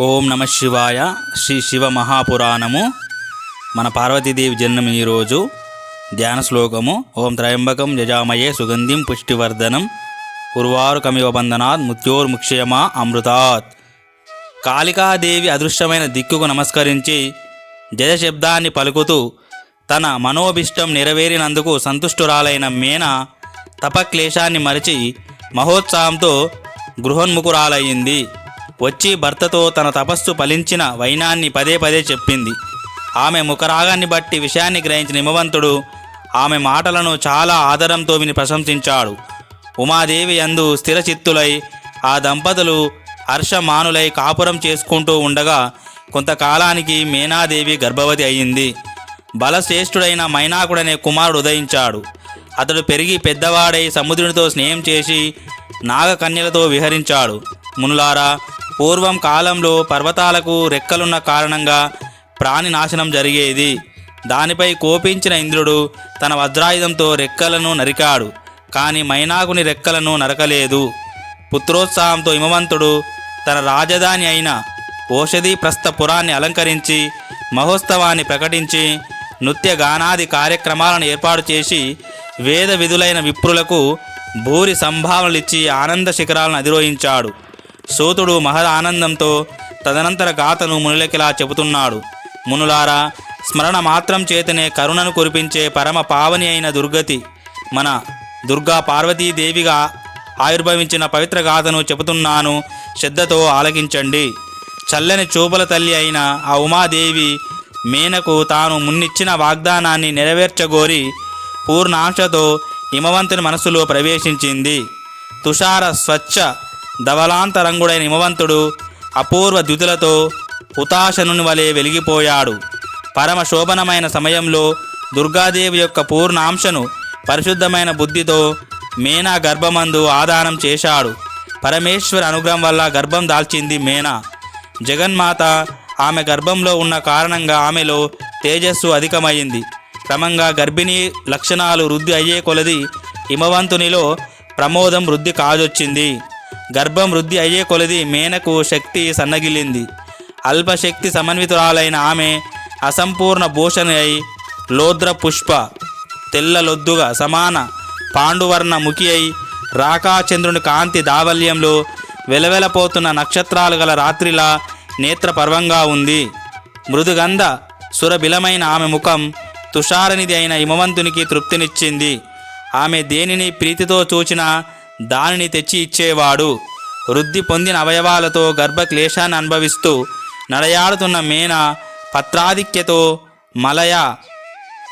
ఓం నమ శివాయ. శ్రీ శివ మహాపురాణము. మన పార్వతీదేవి జన్మం ఈరోజు ధ్యాన శ్లోకము. ఓం త్రయంబకం యజామయే సుగంధిం పుష్టివర్ధనం. ఉర్వారుకమివ బంధనాత్ మృత్యోర్ముక్షయమా అమృతాత్. కాళికాదేవి అదృశ్యమైన దిక్కుకు నమస్కరించి జయ శబ్దాన్ని పలుకుతూ తన మనోభిష్టం నెరవేరినందుకు సంతుష్టురాలైన మేన తపక్లేశాన్ని మరిచి మహోత్సాహంతో గృహోన్ముఖురాలయ్యింది. వచ్చి భర్తతో తన తపస్సు ఫలించిన వైనాన్ని పదే పదే చెప్పింది. ఆమె ముఖరాగాన్ని బట్టి విషయాన్ని గ్రహించిన హిమవంతుడు ఆమె మాటలను చాలా ఆదరంతో విని ప్రశంసించాడు. ఉమాదేవి అందు స్థిరచిత్తులై ఆ దంపతులు హర్షమానులై కాపురం చేసుకుంటూ ఉండగా కొంతకాలానికి మేనాదేవి గర్భవతి అయింది. బలశ్రేష్ఠుడైన మైనాకుడనే కుమారుడు ఉదయించాడు. అతడు పెరిగి పెద్దవాడై సముద్రునితో స్నేహం చేసి నాగకన్యలతో విహరించాడు. మునులారా పూర్వం కాలంలో పర్వతాలకు రెక్కలున్న కారణంగా ప్రాణి నాశనం జరిగేది. దానిపై కోపించిన ఇంద్రుడు తన వజ్రాయుధంతో రెక్కలను నరికాడు కానీ మైనాకుని రెక్కలను నరకలేదు. పుత్రోత్సాహంతో హిమవంతుడు తన రాజధాని అయిన ఓషధి ప్రస్థపురాన్ని అలంకరించి మహోత్సవాన్ని ప్రకటించి నృత్య గానాది కార్యక్రమాలను ఏర్పాటు చేసి వేద విధులైన విప్రులకు భూరి సంభావనలిచ్చి ఆనంద శిఖరాలను అధిరోహించాడు. సూతుడు మహద ఆనందంతో తదనంతర గాథను మునులకిలా చెబుతున్నాడు. మునులారా స్మరణ మాత్రం చేతనే కరుణను కురిపించే పరమ పావని అయిన దుర్గతి మన దుర్గా పార్వతీదేవిగా ఆవిర్భవించిన పవిత్ర గాథను చెబుతున్నాను శ్రద్ధతో ఆలకించండి. చల్లని చూపుల తల్లి అయిన ఆ ఉమాదేవి మేనకు తాను మున్నిచ్చిన వాగ్దానాన్ని నెరవేర్చగోరి పూర్ణాంశతో హిమవంతుని మనసులో ప్రవేశించింది. తుషార స్వచ్ఛ ధవలాంతరంగుడైన హిమవంతుడు అపూర్వ ద్యుతులతో హుతాశనుని వలె వెలిగిపోయాడు. పరమ శోభనమైన సమయంలో దుర్గాదేవి యొక్క పూర్ణాంశను పరిశుద్ధమైన బుద్ధితో మేనా గర్భమందు ఆదానం చేశాడు. పరమేశ్వర అనుగ్రహం వల్ల గర్భం దాల్చింది మేనా. జగన్మాత ఆమె గర్భంలో ఉన్న కారణంగా ఆమెలో తేజస్సు అధికమైంది. క్రమంగా గర్భిణీ లక్షణాలు వృద్ధి అయ్యే కొలది హిమవంతునిలో ప్రమోదం వృద్ధి కాజొచ్చింది. గర్భం వృద్ధి అయ్యే కొలది మేనకు శక్తి సన్నగిలింది అల్పశక్తి సమన్వితురాలైన ఆమె అసంపూర్ణ భూషణ అయి లోద్ర పుష్ప తెల్లలొద్దుగా సమాన పాండువర్ణ ముఖి అయి రాకాచంద్రుని కాంతి దావల్యంలో వెలవెలపోతున్న నక్షత్రాలు గల రాత్రిలా నేత్రపర్వంగా ఉంది. మృదుగంధ సురబిలమైన ఆమె ముఖం తుషారనిధి అయిన హిమవంతునికి తృప్తినిచ్చింది. ఆమె దేనిని ప్రీతితో చూచినా దానిని తెచ్చి ఇచ్చేవాడు. వృద్ధి పొందిన అవయవాలతో గర్భక్లేశాన్ని అనుభవిస్తూ నడయాడుతున్న మేన పత్రాధిక్యతో మలయ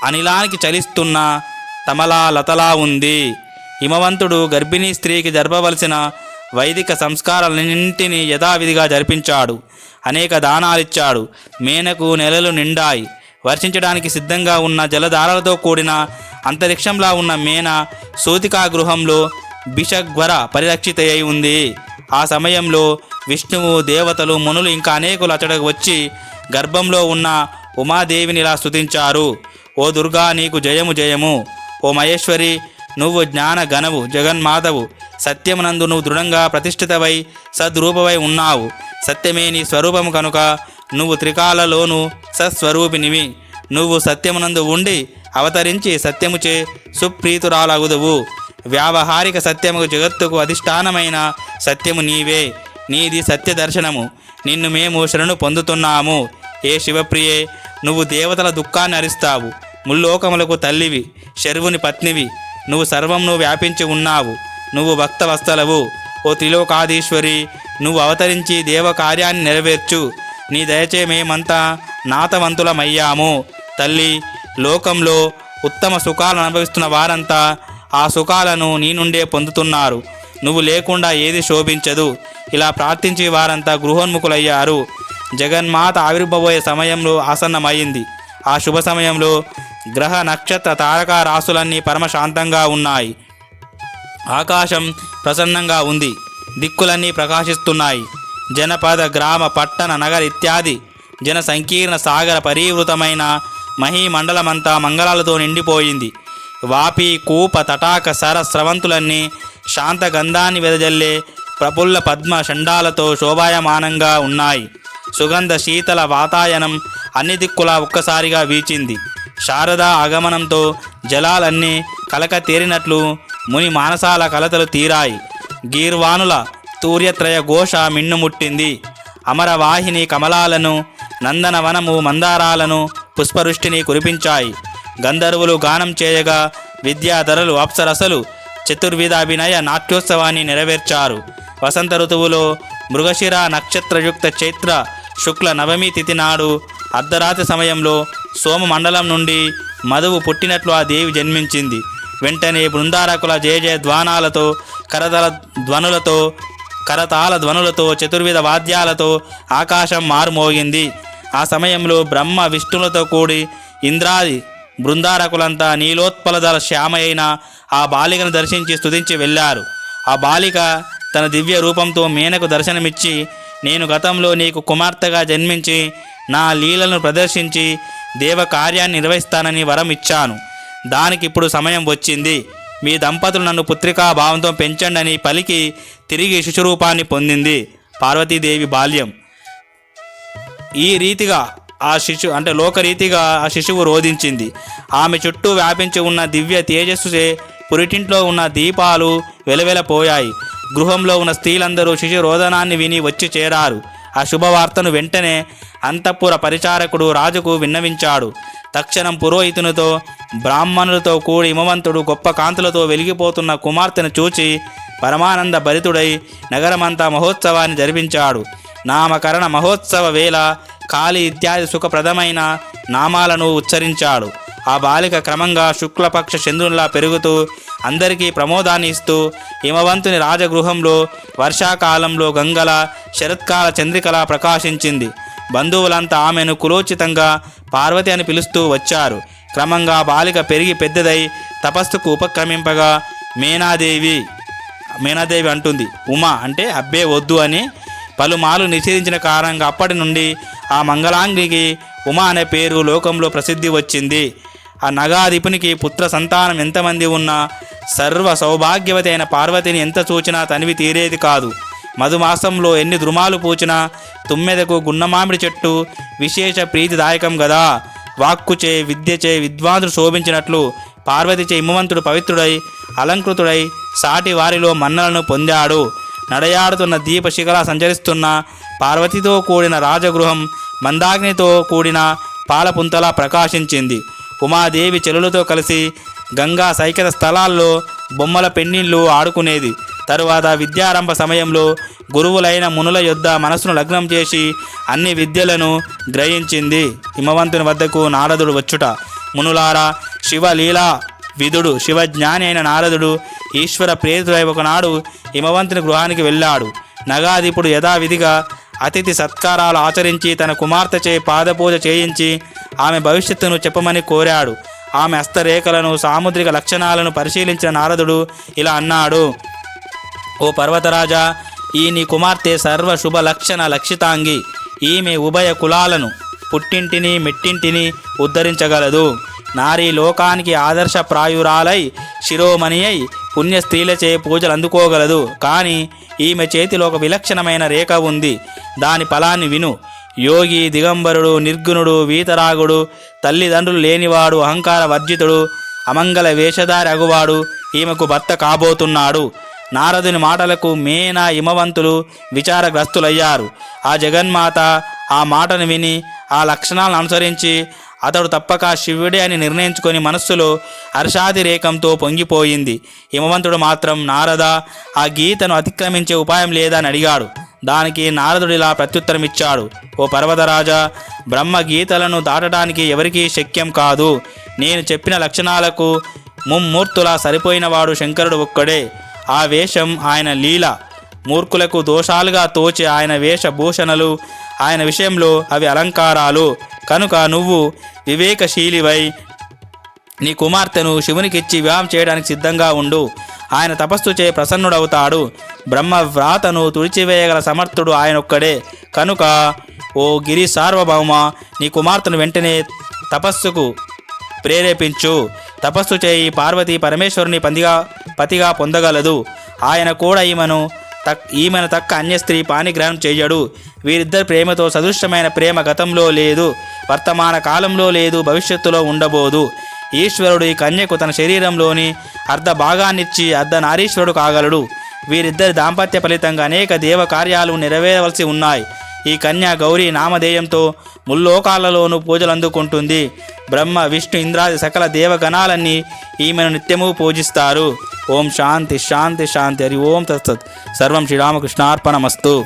అనిలానికి చలిస్తున్న తమలా లతలా ఉంది. హిమవంతుడు గర్భిణీ స్త్రీకి జరపవలసిన వైదిక సంస్కారాలన్నింటినీ యథావిధిగా జరిపించాడు. అనేక దానాలిచ్చాడు. మేనకు నెలలు నిండాయి. వర్షించడానికి సిద్ధంగా ఉన్న జలధారలతో కూడిన అంతరిక్షంలా ఉన్న మేన సూతికా గృహంలో బిషగ్వర పరిరక్షిత ఉంది. ఆ సమయంలో విష్ణువు దేవతలు మునులు ఇంకా అనేకులు అతడకు వచ్చి గర్భంలో ఉన్న ఉమాదేవిని ఇలా స్తుతించారు. ఓ దుర్గా నీకు జయము జయము. ఓ మహేశ్వరి నువ్వు జ్ఞాన గణవు జగన్మాతవు సత్యమునందు నువ్వు దృఢంగా ప్రతిష్ఠితవై సద్రూపవై ఉన్నావు. సత్యమే నీ స్వరూపము కనుక నువ్వు త్రికాలలోను సస్వరూపినివి. నువ్వు సత్యమునందు ఉండి అవతరించి సత్యముచే సుప్రీతురాలగుదువు. వ్యావహారిక సత్యముకు జగత్తుకు అధిష్టానమైన సత్యము నీవే. నీది సత్య దర్శనము. నిన్ను మేము శరణు పొందుతున్నాము. ఏ శివప్రియే నువ్వు దేవతల దుఃఖాన్ని అరిస్తావు. ముల్లోకములకు తల్లివి శర్వుని పత్నివి. నువ్వు సర్వంను వ్యాపించి ఉన్నావు. నువ్వు భక్త వస్తలవు ఓ త్రిలోకాధీశ్వరి నువ్వు అవతరించి దేవ కార్యాన్ని నెరవేర్చు. నీ దయచే మేమంతా నాతవంతులమయ్యాము. తల్లి లోకంలో ఉత్తమ సుఖాలను అనుభవిస్తున్న వారంతా ఆ సుఖాలను నీ నుండే పొందుతున్నారు. నువ్వు లేకుండా ఏది శోభించదు. ఇలా ప్రార్థించి వారంతా గృహోన్ముఖులయ్యారు. జగన్మాత ఆవిర్భబోయే సమయంలో ఆసన్నమైంది. ఆ శుభ సమయంలో గ్రహ నక్షత్ర తారకా రాసులన్నీ పరమశాంతంగా ఉన్నాయి. ఆకాశం ప్రసన్నంగా ఉంది. దిక్కులన్నీ ప్రకాశిస్తున్నాయి. జనపద గ్రామ పట్టణ నగర ఇత్యాది జన సంకీర్ణ సాగర పరీవృతమైన మహీమండలమంతా మంగళాలతో నిండిపోయింది. వాపి కూప తటాక సర స్రవంతులన్నీ శాంత గంధాన్ని వెదజల్లే ప్రఫుల్ల పద్మ షండాలతో శోభాయమానంగా ఉన్నాయి. సుగంధ శీతల వాతాయనం అన్ని దిక్కులా ఒక్కసారిగా వీచింది. శారదా ఆగమనంతో జలాలన్నీ కలక తేరినట్లు ముని మానసాల కలతలు తీరాయి. గీర్వానుల తూర్యత్రయ ఘోష మిన్నుముట్టింది అమరవాహిని కమలాలను నందనవనము మందారాలను పుష్పవృష్టిని కురిపించాయి. గంధర్వులు గానం చేయగా విద్యాధరలు అప్సరసలు చతుర్విధాభినయ నాట్యోత్సవాన్ని నెరవేర్చారు. వసంత ఋతువులో మృగశిర నక్షత్రయుక్త చైత్ర శుక్ల నవమి తిథి నాడు అర్ధరాత్రి సమయంలో సోమమండలం నుండి మధువు పుట్టినట్లు ఆ దేవి జన్మించింది. వెంటనే బృందారకుల జయ జయ ధ్వానాలతో కరతల ధ్వనులతో కరతాల ధ్వనులతో చతుర్విధ వాద్యాలతో ఆకాశం మారుమోగింది. ఆ సమయంలో బ్రహ్మ విష్ణులతో కూడి ఇంద్రాది బృందారకులంతా నీలోత్పలదల శ్యామయైన ఆ బాలికను దర్శించి స్తుతించి వెళ్ళారు. ఆ బాలిక తన దివ్య రూపంతో మేనకు దర్శనమిచ్చి నేను గతంలో నీకు కుమార్తెగా జన్మించి నా లీలను ప్రదర్శించి దేవ కార్యాన్ని నిర్వహిస్తానని వరం ఇచ్చాను. దానికి ఇప్పుడు సమయం వచ్చింది. మీ దంపతులు నన్ను పుత్రికా భావంతో పెంచండి పలికి తిరిగి శిశురూపాన్ని పొందింది పార్వతీదేవి బాల్యం. ఈ రీతిగా ఆ శిశు అంటే లోకరీతిగా ఆ శిశువు రోధించింది. ఆమె చుట్టూ వ్యాపించి ఉన్న దివ్య తేజస్సుచే పురిటింట్లో ఉన్న దీపాలు వెలవెలపోయాయి. గృహంలో ఉన్న స్త్రీలందరూ శిశు రోదనాన్ని విని వచ్చి చేరారు. ఆ శుభవార్తను వెంటనే అంతఃపుర పరిచారకుడు రాజుకు విన్నవించాడు. తక్షణం పురోహితునితో బ్రాహ్మణులతో కూడి హిమవంతుడు గొప్ప కాంతులతో వెలిగిపోతున్న కుమార్తెను చూచి పరమానంద భరితుడై నగరమంతా మహోత్సవాన్ని జరిపించాడు. నామకరణ మహోత్సవ వేళ కాళి ఇత్యాది సుఖప్రదమైన నామాలను ఉచ్చరించాడు. ఆ బాలిక క్రమంగా శుక్లపక్ష చంద్రునిలా పెరుగుతూ అందరికీ ప్రమోదాన్ని ఇస్తూ హిమవంతుని రాజగృహంలో వర్షాకాలంలో గంగల శరత్కాల చంద్రికలా ప్రకాశించింది. బంధువులంతా ఆమెను కులోచితంగా పార్వతి అని పిలుస్తూ వచ్చారు. క్రమంగా బాలిక పెరిగి పెద్దదై తపస్సుకు ఉపక్రమింపగా మేనాదేవి మేనాదేవి అంటుంది. ఉమా అంటే అబ్బే వద్దు అని పలుమార్లు నిషేధించిన కారణంగా అప్పటి నుండి ఆ మంగళాంగికి ఉమా అనే పేరు లోకంలో ప్రసిద్ధి వచ్చింది. ఆ నగాధిపునికి పుత్ర సంతానం ఎంతమంది ఉన్నా సర్వ సౌభాగ్యవతి అయిన పార్వతిని ఎంత చూచినా తనివి తీరేది కాదు. మధుమాసంలో ఎన్ని ద్రుమాలు పూచినా తుమ్మెదకు గున్నమామిడి చెట్టు విశేష ప్రీతిదాయకం గదా. వాక్కుచే విద్యచే విద్వాంసుడు శోభించినట్లు పార్వతిచే హిమవంతుడు పవిత్రుడై అలంకృతుడై సాటి వారిలో మన్నలను పొందాడు. నడయాడుతున్న దీపశిఖలా సంచరిస్తున్న పార్వతితో కూడిన రాజగృహం మందాగ్నితో కూడిన పాలపుంతలా ప్రకాశించింది. ఉమాదేవి చెలులతో కలిసి గంగా సైకత స్థలాల్లో బొమ్మల పెన్నిళ్ళు ఆడుకునేది. తరువాత విద్యారంభ సమయంలో గురువులైన మునుల యొద్ద మనసును లగ్నం చేసి అన్ని విద్యలను గ్రహించింది. హిమవంతుని వద్దకు నారదుడు వచ్చుట. మునులారా శివలీలా విధుడు శివజ్ఞాని అయిన నారదుడు ఈశ్వర ప్రేరితుడై ఒకనాడు హిమవంతుని గృహానికి వెళ్ళాడు. నగాధిపుడు యథావిధిగా అతిథి సత్కారాలు ఆచరించి తన కుమార్తెచే పాదపూజ చేయించి ఆమె భవిష్యత్తును చెప్పమని కోరాడు. ఆమె హస్తరేఖలను సాముద్రిక లక్షణాలను పరిశీలించిన నారదుడు ఇలా అన్నాడు. ఓ పర్వతరాజా ఈ నీ కుమార్తె సర్వ శుభ లక్షణ లక్షితాంగి. ఈమె ఉభయ కులాలను పుట్టింటిని మెట్టింటిని ఉద్ధరించగలదు. నారీ లోకానికి ఆదర్శప్రాయురాలై శిరోమణి అయి పుణ్య స్త్రీలచే పూజలు అందుకోగలదు. కానీ ఈమె చేతిలో ఒక విలక్షణమైన రేఖ ఉంది. దాని ఫలాన్ని విను. యోగి దిగంబరుడు నిర్గుణుడు వీతరాగుడు తల్లిదండ్రులు లేనివాడు అహంకార వర్జితుడు అమంగళ వేషధారి అగువాడు ఈమెకు భర్త కాబోతున్నాడు. నారదుని మాటలకు మేనా హిమవంతులు విచారగ్రస్తులయ్యారు. ఆ జగన్మాత ఆ మాటను విని ఆ లక్షణాలను అనుసరించి అతడు తప్పక శివుడే అని నిర్ణయించుకొని మనస్సులో హర్షాతిరేకంతో పొంగిపోయింది. హిమవంతుడు మాత్రం నారద ఆ గీతను అతిక్రమించే ఉపాయం లేదా అని అడిగాడు. దానికి నారదుడు ఇలా ప్రత్యుత్తరం ఇచ్చాడు ఓ పర్వతరాజా బ్రహ్మ గీతలను దాటడానికి ఎవరికీ శక్యం కాదు. నేను చెప్పిన లక్షణాలకు ముమ్మూర్తులా సరిపోయినవాడు శంకరుడు ఒక్కడే. ఆ వేషం ఆయన లీల. మూర్ఖులకు దోషాలుగా తోచే ఆయన వేషభూషణలు ఆయన విషయంలో అవి అలంకారాలు. కనుక నువ్వు వివేకశీలివై నీ కుమార్తెను శివునికిచ్చి వివాహం చేయడానికి సిద్ధంగా ఉండు. ఆయన తపస్సు చే ప్రసన్నుడవుతాడు. బ్రహ్మ వ్రాతను తుడిచివేయగల సమర్థుడు ఆయనొక్కడే. కనుక ఓ గిరి సార్వభౌమ నీ కుమార్తెను వెంటనే తపస్సుకు ప్రేరేపించు. తపస్సు చేయి పార్వతి పరమేశ్వరుని పందిగా పతిగా పొందగలదు. ఆయన కూడా ఈమెను తక్ ఈమెను తక్క అన్య స్త్రీ పాణిగ్రహణం చేయడు. వీరిద్దరి ప్రేమతో సదృష్టమైన ప్రేమ గతంలో లేదు. వర్తమాన కాలంలో లేదు భవిష్యత్తులో ఉండబోదు. ఈశ్వరుడు ఈ కన్యకు తన శరీరంలోని అర్ధ భాగాన్నిచ్చి అర్ధ నారీశ్వరుడు కాగలడు. వీరిద్దరి దాంపత్య ఫలితంగా అనేక దేవ కార్యాలు నెరవేరవలసి ఉన్నాయి. ఈ కన్య గౌరీ నామధేయంతో ముల్లోకాలలోనూ పూజలు అందుకుంటుంది. బ్రహ్మ విష్ణు ఇంద్రాది సకల దేవగణాలన్నీ ఈమెను నిత్యము పూజిస్తారు. ఓం శాంతి శాంతి శాంతి. హరి ఓం తత్సత్. సర్వం శ్రీరామకృష్ణార్పణమస్తు.